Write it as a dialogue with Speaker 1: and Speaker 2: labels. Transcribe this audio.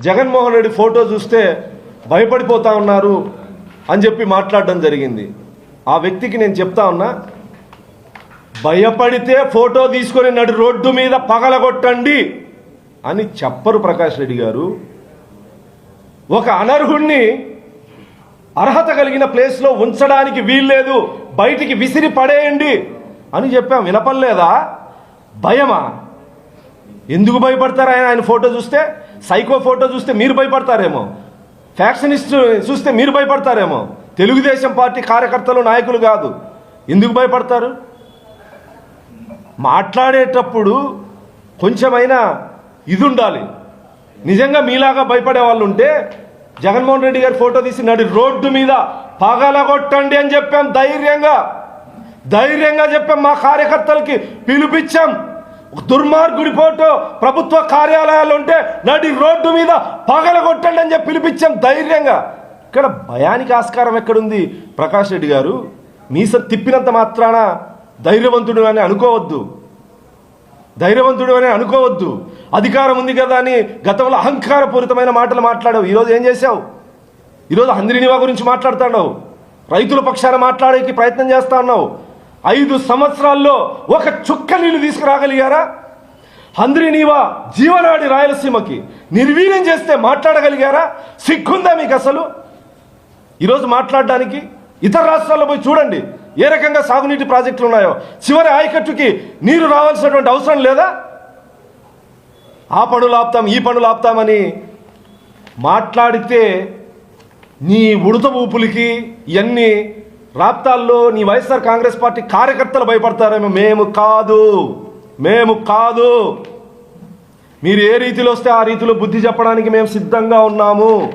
Speaker 1: Jaganmohan Reddy photo చూస్తే భయపడిపోతా ఉన్నారు అని చెప్పి మాట్లాడడం జరిగింది. ఆ వ్యక్తికి నేను చెప్తా ఉన్నా భయపడితే ఫోటో తీసుకొని నడు రోడ్డు మీద పగలగొట్టండి అని చెప్పరు ప్రకాష్ రెడ్డి గారు. ఒక అనర్హుణ్ణి అర్హత కలిగిన ప్లేస్లో ఉంచడానికి వీల్లేదు బయటికి విసిరి పడేయండి అని చెప్పాం. వినపడలేదా? భయమా? ఎందుకు భయపడతారు ఆయన? ఆయన ఫోటో చూస్తే సైకో ఫోటో చూస్తే మీరు భయపడతారేమో. ఫ్యాక్షనిస్ట్ చూస్తే మీరు భయపడతారేమో. తెలుగుదేశం పార్టీ కార్యకర్తలు నాయకులు కాదు. ఎందుకు భయపడతారు? మాట్లాడేటప్పుడు కొంచెమైనా ఇది ఉండాలి నిజంగా మీలాగా భయపడే వాళ్ళు ఉంటే జగన్మోహన్ రెడ్డి గారి ఫోటో తీసి నడి రోడ్డు మీద పగలగొట్టండి అని చెప్పాం ధైర్యంగా. ధైర్యంగా చెప్పాం మా కార్యకర్తలకి పిలిపించాం. దుర్మార్గుడి ఫోటో ప్రభుత్వ కార్యాలయాలు ఉంటే నడి రోడ్డు మీద పగలగొట్టండి అని చెప్పి పిలిపించాం ధైర్యంగా. ఇక్కడ భయానికి ఆస్కారం ఎక్కడుంది? ప్రకాష్ రెడ్డి గారు మీస తిప్పినంత మాత్రాన ధైర్యవంతుడు అని అనుకోవద్దు. ధైర్యవంతుడు అని అనుకోవద్దు. అధికారం ఉంది కదా అని గతంలో అహంకారపూరితమైన మాటలు మాట్లాడావు. ఈరోజు ఏం చేశావు? ఈరోజు హంద్రీనివా గురించి మాట్లాడుతున్నావు. రైతుల పక్షాన మాట్లాడేకి ప్రయత్నం చేస్తా ఉన్నావు. ఐదు సంవత్సరాల్లో ఒక చుక్క నీళ్ళు తీసుకురాగలిగారా? హంద్రీనీవా జీవనాడి రాయలసీమకి నిర్వీర్యం చేస్తే మాట్లాడగలిగారా? సిగ్గుందా మీకు అసలు? ఈరోజు మాట్లాడడానికి ఇతర రాష్ట్రాల్లో పోయి చూడండి ఏ రకంగా సాగునీటి ప్రాజెక్టులు ఉన్నాయో. చివరి ఆయకట్టుకి నీరు రావాల్సినటువంటి అవసరం లేదా? ఆ పనులు ఆపుతాం ఈ పనులు ఆపుతామని మాట్లాడితే నీ ఉడత ఊపులకి ఇవన్నీ రాప్తాల్లో నీ వైఎస్ఆర్ కాంగ్రెస్ పార్టీ కార్యకర్తలు భయపడతారేమో. మేము కాదు. మేము కాదు. మీరు ఏ రీతిలో వస్తే ఆ రీతిలో బుద్ధి చెప్పడానికి మేము సిద్ధంగా ఉన్నాము.